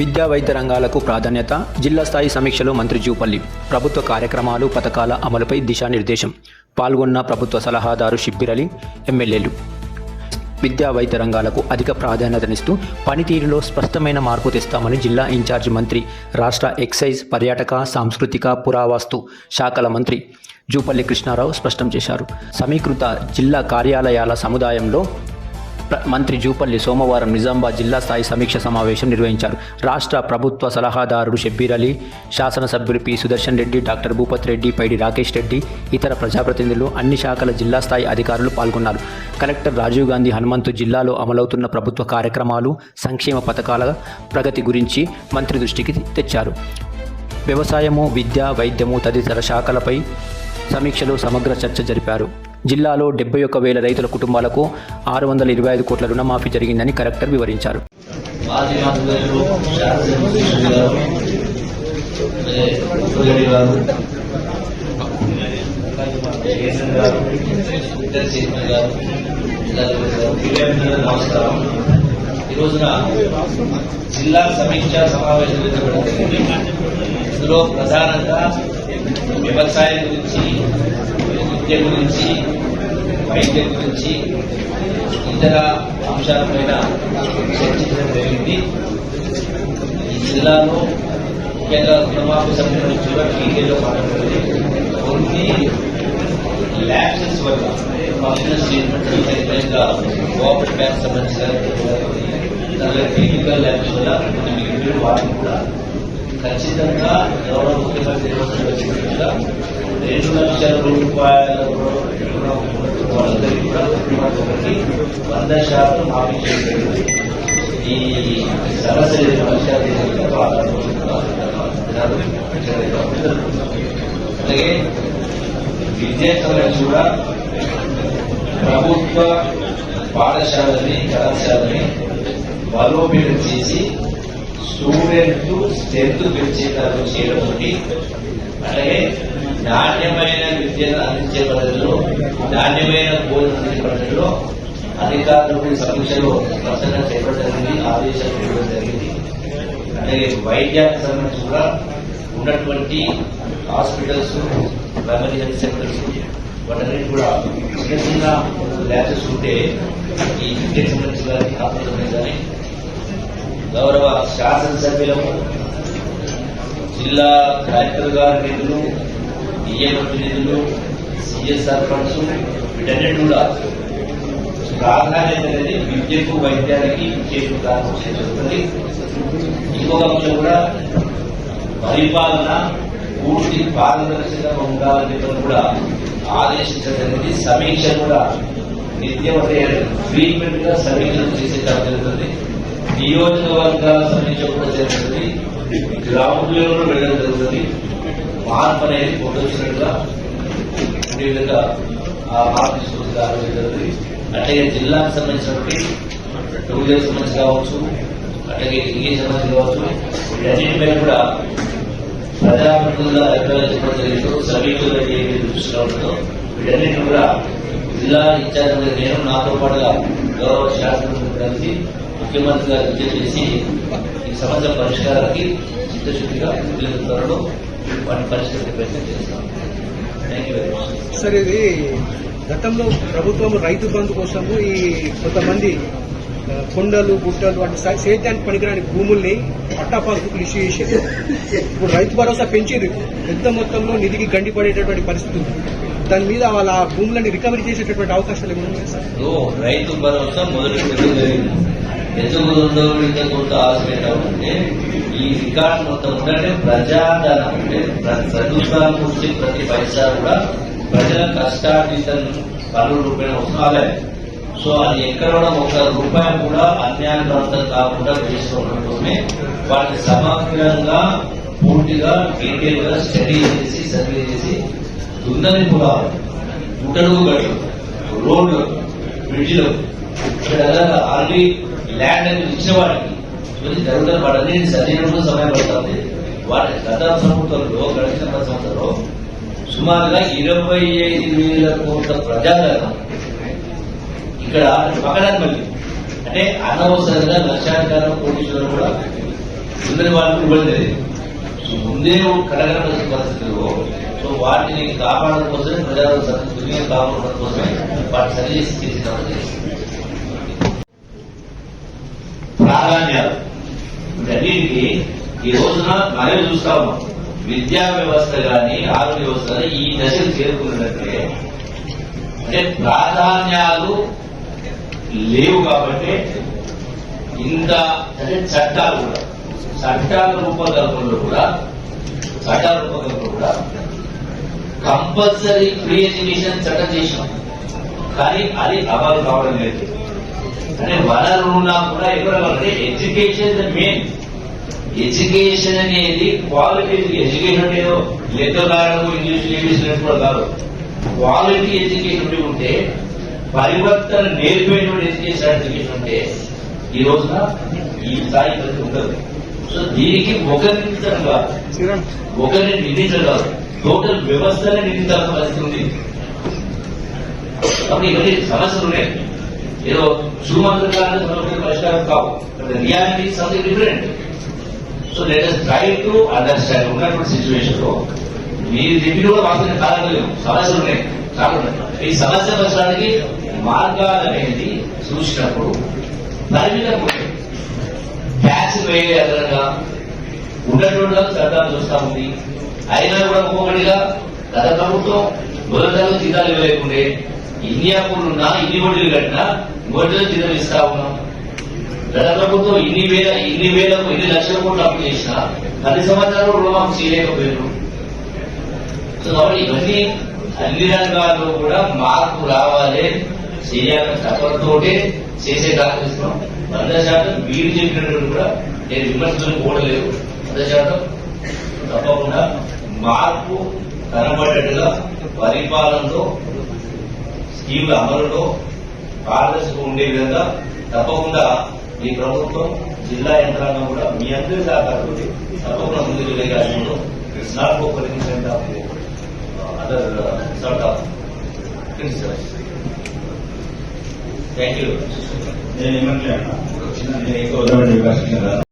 విద్యా వైద్య రంగాలకు ప్రాధాన్యత జిల్లా స్థాయి సమీక్షలో మంత్రి జూపల్లి. ప్రభుత్వ కార్యక్రమాలు పథకాల అమలుపై దిశానిర్దేశం. పాల్గొన్న ప్రభుత్వ సలహాదారు షిబ్బిరలి ఎమ్మెల్యేలు. విద్యా వైద్య రంగాలకు అధిక ప్రాధాన్యతనిస్తూ పనితీరులో స్పష్టమైన మార్పు తెస్తామని జిల్లా ఇన్ఛార్జ్ మంత్రి రాష్ట్ర ఎక్సైజ్ పర్యాటక సాంస్కృతిక పురావస్తు శాఖల మంత్రి జూపల్లి కృష్ణారావు స్పష్టం చేశారు. సమీకృత జిల్లా కార్యాలయాల సముదాయంలో మంత్రి జూపల్లి సోమవారం నిజామాబాద్ జిల్లా స్థాయి సమీక్ష సమావేశం నిర్వహించారు. రాష్ట్ర ప్రభుత్వ సలహాదారుడు షబ్బీర్ అలీ శాసనసభ్యులు పి. సుదర్శన్ రెడ్డి డాక్టర్ భూపత్ రెడ్డి పైడి రాకేష్ రెడ్డి ఇతర ప్రజాప్రతినిధులు అన్ని శాఖల జిల్లా స్థాయి అధికారులు పాల్గొన్నారు. కలెక్టర్ రాజీవ్ గాంధీ హనుమంతు జిల్లాలో అమలవుతున్న ప్రభుత్వ కార్యక్రమాలు సంక్షేమ పథకాల ప్రగతి గురించి మంత్రి దృష్టికి తెచ్చారు. వ్యవసాయము విద్య వైద్యము తదితర శాఖలపై సమీక్షలో సమగ్ర చర్చ జరిపారు. జిల్లాలో డెబ్బై ఒక్క వేల రైతుల కుటుంబాలకు ఆరు వందల ఇరవై ఐదు కోట్ల రుణమాఫీ జరిగిందని కలెక్టర్ వివరించారు. మాజీ ఈ రోజున జిల్లా సమీక్ష సమావేశం ఇందులో ప్రధానంగా వ్యవసాయం గురించి విద్య గురించి వైద్యం గురించి ఇతర అంశాలపైన చర్చించడం జరిగింది. ఈ జిల్లాలో ముఖ్యంగా రుణమాఫీ సభ్యులు కూడా డీటెయిల్లో మాట్లాడుతుంది. కొన్ని ల్యాబ్సెస్ వల్ల ఫంక్షనల్ స్టేట్మెంట్ ముఖ్యంగా కోఆపరేటివ్ బ్యాంక్ సంబంధించిన అలాగే టెక్నికల్ ల్యాబ్స్ వల్ల కొన్ని మిగిలిన వాటిని కూడా ఖచ్చితంగా గౌరవ ముఖ్యమంత్రి రెండు లక్షల రూపాయల వాళ్ళందరికీ ఒకటి వంద శాతం మాఫీ చేయడం ఈ సమస్య అలాగే విద్యార్థులను కూడా ప్రభుత్వ పాఠశాలని కళాశాలని బలోపేతం చేసి స్టూడెంట్ స్ట్రెంత్ పెంచేటట్టు చేయడం ఒకటి. అలాగే నాణ్యమైన విద్యను అందించే పద్ధతిలో నాణ్యమైన బోధన అందించే పద్ధతిలో అధికారులకు సమీక్షలో స్పష్టంగా చేపట్టడం ఆదేశాలు ఇవ్వడం జరిగింది. అలాగే వైద్యానికి సంబంధించి కూడా ఉన్నటువంటి హాస్పిటల్స్ ప్రైమరీ హెల్త్ సెంటర్స్ వాటన్నిటి కూడా చిన్న చిన్న ల్యాబ్స్ ఉంటే ఈ విద్యకు సంబంధించి కానీ హాస్పిటల్ కానీ గౌరవ శాసనసభ్యులకు జిల్లా కలెక్టర్ గారి నిధులు డిఎంఎఫ్ నిధులు సిఎస్ఆర్ ఫండ్స్ వీటన్నిటి కూడా ప్రాధాన్యత అనేది విద్యకు వైద్యానికి చేసిన కారణం జరుగుతుంది ఇంకొక అంశం కూడా పరిపాలన పూర్తి పారదర్శకంగా ఉండాలని కూడా ఆదేశించడం సమీక్ష కూడా నిత్యం అంటే ఫ్రీక్వెంట్గా సమీక్షలు చేసే కాలం జరుగుతుంది. నియోజకవర్గాల సమీక్ష కూడా జరుగుతుంది గ్రౌండ్ లెవెల్ వెళ్ళడం జరుగుతుంది. మార్పు అనేది పొందొచ్చినట్టుగా ఉండే విధంగా మార్పు తీసుకొచ్చి ఆలోచన జరుగుతుంది. అట్లాగే జిల్లాకు సంబంధించినటువంటి టూ టూరిజం సంబంధించి కావచ్చు అట్లాగే ఇరిగేషన్ సంబంధించి కావచ్చు వీటన్నిటిపై కూడా ప్రజాప్రతినిధుల అభిప్రాయాలు చెప్పడం జరిగిందో. సమీక్షలు దృష్టిలో ఉంటుందో వీటన్నిటిని కూడా జిల్లా ఇన్ఛార్జ్ నేను నాతో పాటుగా గౌరవ శాసనసభ్యులు కలిసి ముఖ్యమంత్రి గారు విజయ చేసి ఈ సమస్య పరిష్కారానికి చిత్తశుద్ధిగా వీళ్ళ త్వరలో వాటిని పరిష్కరించే ప్రయత్నం చేస్తాం. Thank you very much sir ఇది గతంలో ప్రభుత్వం రైతు బంధు కోసము ఈ కొంతమంది కొండలు గుట్టలు వాటి సేద్యానికి పనికిరాని భూముల్ని పట్టా పాస్బుక్లు ఇష్యూ చేశారు ఇప్పుడు రైతు భరోసా పెంచేది పెద్ద మొత్తంలో నిధికి గండి పడేటటువంటి పరిస్థితి ఉంది. దాని మీద వాళ్ళ భూములని రికవరీ చేసేటటువంటి అవకాశాలు ఏమైనా సార్? రైతు భరోసా మొదటి ఎందుకు ఉందో కొంత ఆలోచన అంటే ఈ రికార్డు మొత్తం ఉందంటే ప్రజాధనం అంటే ప్ర- నుంచి ప్రతి పైసా కూడా ప్రజల కష్టార్జితం పనుల రూపాయలు వస్తున్న సో అది ఎక్కడ కూడా ఒక రూపాయి కూడా అన్యాయప్రాంతం కాకుండా చేసుకోవడంతోనే వాటిని సమగ్రంగా పూర్తిగా డీటెయిల్గా స్టడీ చేసి సర్వే చేసి దున్నని పొలాలు గుట్టలు గడి రోడ్లు బ్రిడ్జ్లు ఇక్కడ ఆల్రెడీ ల్యాండ్ అనేది ఇచ్చిన వాటికి ఇవన్నీ జరుగుతున్న వాటన్ని సరైనప్పుడు సమయం పడుతుంది. వాటి గత ప్రభుత్వంలో గడిచిన సంవత్సరంలో సుమారుగా ఇరవై ఐదు వేల కోట్ల ప్రజాధనం ఇక్కడ పక్కడానికి మళ్ళీ అంటే అనవసరంగా లక్షాధికారం కోటీశ్వరం కూడా ఉందని వాళ్ళకి ఇవ్వలేదు ముందే కడగడం పరిస్థితుల్లో సో వాటిని కాపాడడం కోసమే ప్రజల దుర్వినియోగం కాపాడడం కోసమే వాటి సరి చేసి ప్రాధాన్యాలు. వీటన్నిటికీ ఈ రోజున మనం చూస్తా ఉన్నాం. విద్యా వ్యవస్థ కానీ ఆరోగ్య వ్యవస్థ కానీ ఈ దశకు చేరుకున్నట్టే అంటే ప్రాధాన్యాలు లేవు కాబట్టి ఇంత అంటే చట్టాలు కూడా చట్టాల రూపకల్పనలో కూడా చట్టాల రూపకల్పనలో కూడా కంపల్సరీ ఫ్రీ ఎడ్యుకేషన్ చట్టం చేసాం కానీ అది అమలు కావడం లేదు. అంటే వనరులు ఉన్నా కూడా ఎవరంటే ఎడ్యుకేషన్ మెయిన్. ఎడ్యుకేషన్ అనేది క్వాలిటీ ఎడ్యుకేషన్ అంటే ఏదో లెక్క ఇంగ్లీష్ ఇంగ్లీష్ కూడా కాదు. క్వాలిటీ ఎడ్యుకేషన్ ఉంటే పరివర్తన నేర్పేటువంటి ఎడ్యుకేషన్ ఎడ్యుకేషన్ ఉంటే ఈ రోజున ఈ స్థాయి పరిస్థితి ఉండదు. సో దీనికి ఒకరి నిందించడం కాదు ఒకరిని నిందించడం కాదు టోటల్ వ్యవస్థనే నిందించాల్సిన పరిస్థితి ఉంది. కాబట్టి ఇవన్నీ సమస్యలు ఉన్నాయి. ఏదో సుమంత్రకాలను సమస్యలు పరిష్కారం కావు. Reality something different so let us try to understand ఉన్నటువంటి సిచ్యువేషన్లో మీరు చెప్పిన కూడా వాస్తవం కారణం సమస్యలు ఉన్నాయి. ఈ సమస్య పరిష్కారానికి మార్గాలు అనేది చూసినప్పుడు పరిమితం ట్యాక్స్ వేయే అదనంగా ఉన్నటువంటి చట్టాలు చూస్తా ఉంది. అయినా కూడా ఒక్కొక్కటిగా గత ప్రభుత్వం మొదటి జీతాలు ఇవ్వలేకుండే ఇన్ని అప్పులు ఉన్నా ఇన్ని వడ్డీలు కట్టినా వడ్డీలు జీతాలు ఇస్తా ఉన్నాం. గత ప్రభుత్వం ఇన్ని వేల ఇన్ని వేలకు ఇన్ని లక్షల కోట్లు అప్పు చేసినా పది సంవత్సరాలు రుణమాఫీ చేయలేకపోయారు సో కాబట్టి ఇవన్నీ అన్ని రంగాల్లో కూడా మార్పు రావాలి చేయాలని తపనతోటే చేసే కార్యక్రమం వంద శాతం మీరు చెప్పినట్టు కూడా నేను విమర్శలు కూడలేదు వంద శాతం తప్పకుండా మార్పు కనబడేట్టుగా పరిపాలనలో స్కీముల అమలులో పారదర్శకం ఉండే విధంగా తప్పకుండా ఈ ప్రభుత్వం జిల్లా యంత్రాంగం కూడా మీ అందరి సహకారం తప్పకుండా ముందుకు వెళ్ళాల్సిందో it's not for permission of other uh, sort of thank you నేను ఏమంటే అన్న నేను ఎక్కువ